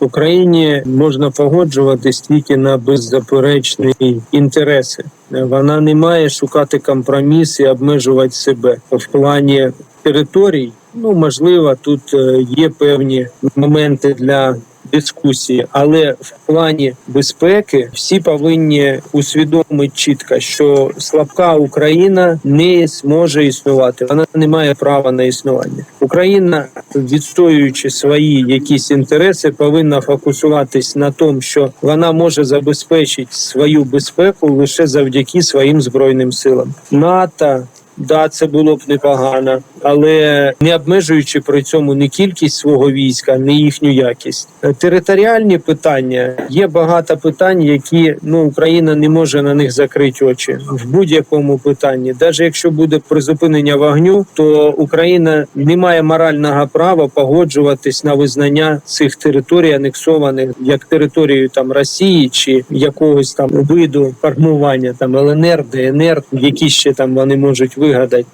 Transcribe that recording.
Україні можна погоджуватись тільки на беззаперечні інтереси. Вона не має шукати компроміс і обмежувати себе в плані територій. Ну можливо, тут е, є певні моменти для дискусії, але в плані безпеки всі повинні усвідомити чітко, що слабка Україна не зможе існувати. Вона не має права на існування. Україна, відстоюючи свої якісь інтереси, повинна фокусуватись на тому, що вона може забезпечити свою безпеку лише завдяки своїм збройним силам. НАТО Да, це було б непогано, але не обмежуючи при цьому не кількість свого війська, не їхню якість. Територіальні питання є багато питань, які ну Україна не може на них закрити очі в будь-якому питанні. Навіть якщо буде призупинення вогню, то Україна не має морального права погоджуватись на визнання цих територій анексованих як територією там Росії чи якогось там виду формування там ЛНР, ДНР, які ще там вони можуть вигадати.